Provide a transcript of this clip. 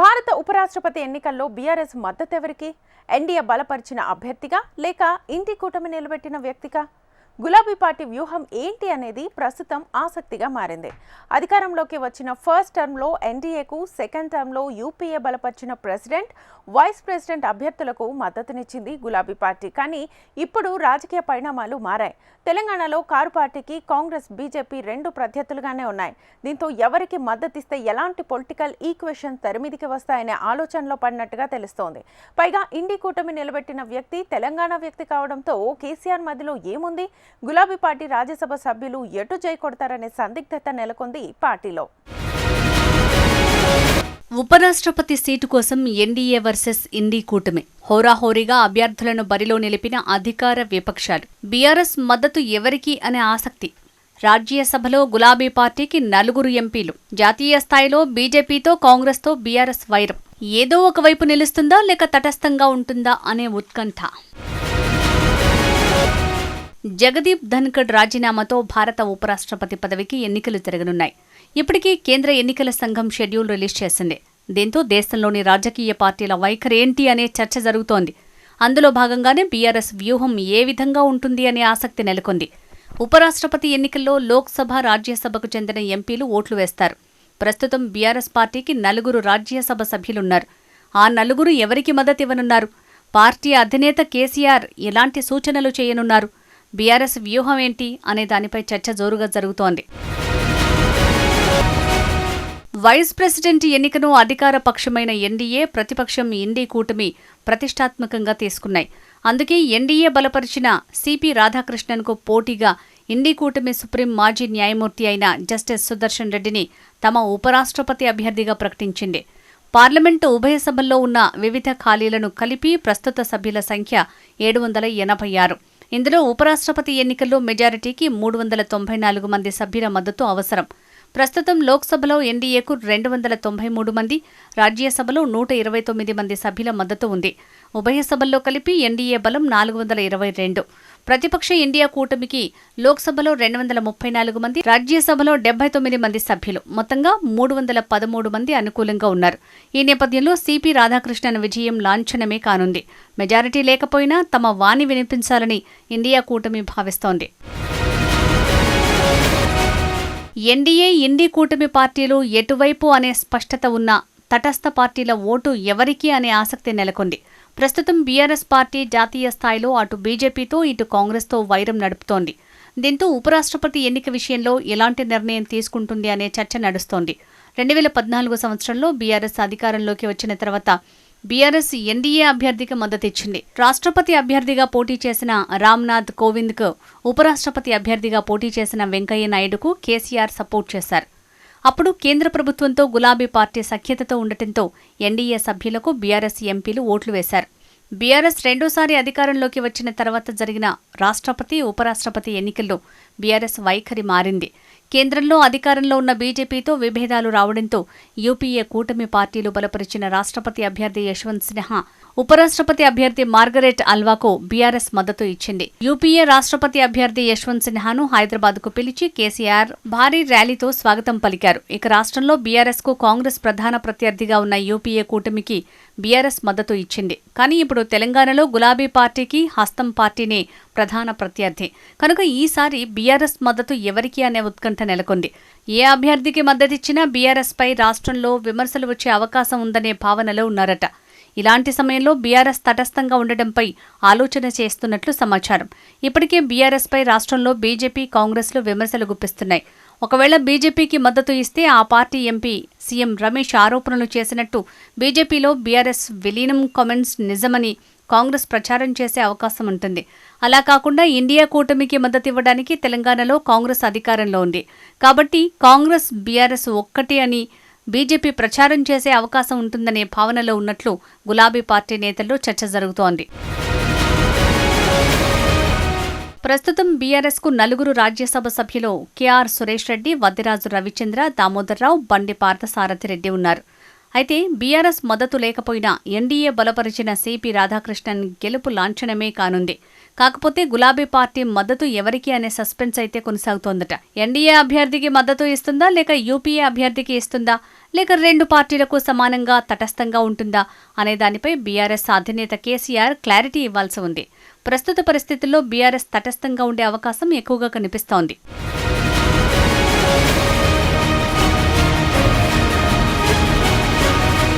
భారత ఉపరాష్ట్రపతి ఎన్నికల్లో బీఆర్ఎస్ మద్దతు ఎవరికి ఎన్డీఏ బలపరిచిన అభ్యర్థిగా లేక ఇంటి కూటమి నిలబెట్టిన వ్యక్తిగా? గులాబీ పార్టీ వ్యూహం ఏంటి అనేది ప్రస్తుతం ఆసక్తిగా మారింది. అధికారంలోకి వచ్చిన ఫస్ట్ టర్మ్లో ఎన్డీఏకు సెకండ్ టర్మ్లో యూపీఏ బలపరిచిన ప్రెసిడెంట్ వైస్ ప్రెసిడెంట్ అభ్యర్థులకు మద్దతునిచ్చింది గులాబీ పార్టీ. కానీ ఇప్పుడు రాజకీయ పరిణామాలు మారాయి. తెలంగాణలో కారు పార్టీకి కాంగ్రెస్ బీజేపీ రెండు ప్రత్యర్థులుగానే ఉన్నాయి. దీంతో ఎవరికి మద్దతిస్తే ఎలాంటి పొలిటికల్ ఈక్వేషన్ తెరమిదికి వస్తాయనే ఆలోచనలో పడినట్టుగా తెలుస్తోంది. పైగా ఇండి కూటమి నిలబెట్టిన వ్యక్తి తెలంగాణ వ్యక్తి కావడంతో కేసీఆర్ మధ్యలో ఏముంది? గులాబీ పార్టీ రాజ్యసభ సభ్యులు ఎటు జై కొడతారనే సందిగ్ధత నెలకొంది పార్టీలో. ఉపరాష్ట్రపతి సీటు కోసం ఎన్డీఏ వర్సెస్ ఇండీ కూటమి. హోరాహోరీగా అభ్యర్థులను బరిలో నిలిపిన అధికార విపక్షాలు. బీఆర్ఎస్ మద్దతు ఎవరికి అనే ఆసక్తి. రాజ్యసభలో గులాబీ పార్టీకి నలుగురు ఎంపీలు. జాతీయ స్థాయిలో బీజేపీతో కాంగ్రెస్తో బీఆర్ఎస్ వైరం. ఏదో ఒకవైపు నిలుస్తుందా లేక తటస్థంగా ఉంటుందా అనే ఉత్కంఠ. జగదీప్ ధన్కడ్ రాజీనామాతో భారత ఉపరాష్ట్రపతి పదవికి ఎన్నికలు జరగనున్నాయి. ఇప్పటికీ కేంద్ర ఎన్నికల సంఘం షెడ్యూల్ రిలీజ్ చేసింది. దీంతో దేశంలోని రాజకీయ పార్టీల వైఖరి ఏంటి అనే చర్చ జరుగుతోంది. అందులో భాగంగానే బీఆర్ఎస్ వ్యూహం ఏ విధంగా ఉంటుంది అనే ఆసక్తి నెలకొంది. ఉపరాష్ట్రపతి ఎన్నికల్లో లోక్సభ రాజ్యసభకు చెందిన ఎంపీలు ఓట్లు వేస్తారు. ప్రస్తుతం బీఆర్ఎస్ పార్టీకి నలుగురు రాజ్యసభ సభ్యులున్నారు. ఆ నలుగురు ఎవరికి మద్దతు ఇవ్వనున్నారు పార్టీ అధినేత కేసీఆర్ ఎలాంటి సూచనలు చేయనున్నారు? బీఆర్ఎస్ వ్యూహం ఏంటి అనే దానిపై చర్చ జోరుగా జరుగుతోంది. వైస్ ప్రెసిడెంట్ ఎన్నికను అధికార పక్షమైన ఎన్డీఏ ప్రతిపక్షం ఇండీ కూటమి ప్రతిష్టాత్మకంగా తీసుకున్నాయి. అందుకే ఎన్డీఏ బలపరిచిన సిపి రాధాకృష్ణన్కు పోటీగా ఇండీ కూటమి సుప్రీం మాజీ న్యాయమూర్తి అయిన జస్టిస్ సుదర్శన్ రెడ్డిని తమ ఉపరాష్ట్రపతి అభ్యర్థిగా ప్రకటించింది. పార్లమెంటు ఉభయ సభల్లో ఉన్న వివిధ ఖాళీలను కలిపి ప్రస్తుత సభ్యుల సంఖ్య ఏడు వందల ఎనభై ఆరు. ఇందులో ఉపరాష్ట్రపతి ఎన్నికల్లో మెజారిటీకి మూడు వందల తొంభై నాలుగు మంది సభ్యుల మద్దతు అవసరం. ప్రస్తుతం లోక్సభలో ఎన్డీఏకు రెండు వందల తొంభై మూడు మంది రాజ్యసభలో నూట ఇరవై తొమ్మిది మంది సభ్యుల మద్దతు ఉంది. ఉభయ సభల్లో కలిపి ఎన్డీఏ బలం నాలుగు వందల ఇరవై రెండు. ప్రతిపక్ష ఇండియా కూటమికి లోక్సభలో రెండు వందల ముప్పై నాలుగు మంది రాజ్యసభలో డెబ్బై తొమ్మిది మంది సభ్యులు. మొత్తంగా మూడు వందల పదమూడు మంది అనుకూలంగా ఉన్నారు. ఈ నేపథ్యంలో సిపి రాధాకృష్ణన్ విజయం లాంఛనమే కానుంది. మెజారిటీ లేకపోయినా తమ వాణి వినిపించాలని ఇండియా కూటమి భావిస్తోంది. ఎన్డీఏ ఇండి కూటమి పార్టీలు ఎటువైపు అనే స్పష్టత ఉన్న తటస్థ పార్టీల ఓటు ఎవరికి అనే ఆసక్తి నెలకొంది. ప్రస్తుతం బీఆర్ఎస్ పార్టీ జాతీయ స్థాయిలో అటు బీజేపీతో ఇటు కాంగ్రెస్తో వైరం నడుపుతోంది. దీంతో ఉపరాష్ట్రపతి ఎన్నిక విషయంలో ఎలాంటి నిర్ణయం తీసుకుంటుంది అనే చర్చ నడుస్తోంది. రెండు వేల పద్నాలుగు సంవత్సరంలో బీఆర్ఎస్ అధికారంలోకి వచ్చిన తర్వాత బీఆర్ఎస్ ఎన్డీఏ అభ్యర్థికి మద్దతిచ్చింది రాష్ట్రపతి అభ్యర్థిగా పోటీ చేసిన రామ్నాథ్ కోవింద్కు ఉపరాష్ట్రపతి అభ్యర్థిగా పోటీ చేసిన వెంకయ్య నాయుడుకు కేసీఆర్ సపోర్ట్ చేశారు. అప్పుడు కేంద్ర ప్రభుత్వంతో గులాబీ పార్టీ సఖ్యతతో ఉండటంతో ఎన్డీఏ సభ్యులకు బీఆర్ఎస్ ఎంపీలు ఓట్లు వేశారు. బీఆర్ఎస్ రెండోసారి అధికారంలోకి వచ్చిన తర్వాత జరిగిన రాష్ట్రపతి ఉపరాష్ట్రపతి ఎన్నికల్లో బీఆర్ఎస్ వైఖరి మారింది. కేంద్రంలో అధికారంలో ఉన్న బీజేపీతో విభేదాలు రావడంతో యూపీఏ కూటమి పార్టీలు బలపరిచిన రాష్ట్రపతి అభ్యర్థి యశ్వంత్ సిన్హా ఉపరాష్ట్రపతి అభ్యర్థి మార్గరెట్ అల్వాకు బీఆర్ఎస్ మద్దతు ఇచ్చింది. యూపీఏ రాష్ట్రపతి అభ్యర్థి యశ్వంత్ సిన్హాను హైదరాబాద్కు పిలిచి కేసీఆర్ భారీ ర్యాలీతో స్వాగతం పలికారు. ఇక రాష్ట్రంలో బీఆర్ఎస్కు కాంగ్రెస్ ప్రధాన ప్రత్యర్థిగా ఉన్న యూపీఏ కూటమికి బీఆర్ఎస్ మద్దతు ఇచ్చింది. కానీ ఇప్పుడు తెలంగాణలో గులాబీ పార్టీకి హస్తం పార్టీనే ప్రధాన ప్రత్యర్థి. కనుక ఈసారి బీఆర్ఎస్ మద్దతు ఎవరికి అనే ఉత్కంఠ నెలకొంది. ఏ అభ్యర్థికి మద్దతిచ్చినా బీఆర్ఎస్ పై రాష్ట్రంలో విమర్శలు వచ్చే అవకాశం ఉందనే భావనలో ఉన్నారట. ఇలాంటి సమయంలో బీఆర్ఎస్ తటస్థంగా ఉండటంపై ఆలోచన చేస్తున్నట్లు సమాచారం. ఇప్పటికే బీఆర్ఎస్ పై రాష్ట్రంలో బీజేపీ కాంగ్రెస్లు విమర్శలు గుప్పిస్తున్నాయి. ఒకవేళ బీజేపీకి మద్దతు ఇస్తే ఆ పార్టీ ఎంపీ సీఎం రమేష్ ఆరోపణలు చేసినట్టు బీజేపీలో బీఆర్ఎస్ విలీనం కామెంట్స్ నిజమని కాంగ్రెస్ ప్రచారం చేసే అవకాశం ఉంటుంది. అలా కాకుండా ఇండియా కూటమికి మద్దతు ఇవ్వడానికి తెలంగాణలో కాంగ్రెస్ అధికారంలో ఉంది. కాబట్టి కాంగ్రెస్ బీఆర్ఎస్ ఒక్కటి అని బీజేపీ ప్రచారం చేసే అవకాశం ఉంటుందనే భావనలో ఉన్నట్లు గులాబీ పార్టీ నేతల్లో చర్చ జరుగుతోంది. ప్రస్తుతం బీఆర్ఎస్కు నలుగురు రాజ్యసభ సభ్యులు కేఆర్ సురేష్ రెడ్డి వద్దిరాజు రవిచంద్ర దామోదర్రావు బండి పార్థసారథి రెడ్డి ఉన్నారు. అయితే బీఆర్ఎస్ మద్దతు లేకపోయినా ఎన్డీఏ బలపరిచిన సిపి రాధాకృష్ణన్ గెలుపు లాంఛనమే కానుంది. కాకపోతే గులాబీ పార్టీ మద్దతు ఎవరికి అనే సస్పెన్స్ అయితే కొనసాగుతోందట. ఎన్డీఏ అభ్యర్థికి మద్దతు ఇస్తుందా లేక యూపీఏ అభ్యర్థికి ఇస్తుందా లేక రెండు పార్టీలకు సమానంగా తటస్థంగా ఉంటుందా అనే దానిపై బీఆర్ఎస్ అధినేత కేసీఆర్ క్లారిటీ ఇవ్వాల్సి ఉంది. ప్రస్తుత పరిస్థితుల్లో బీఆర్ఎస్ తటస్థంగా ఉండే అవకాశం ఎక్కువగా కనిపిస్తోంది.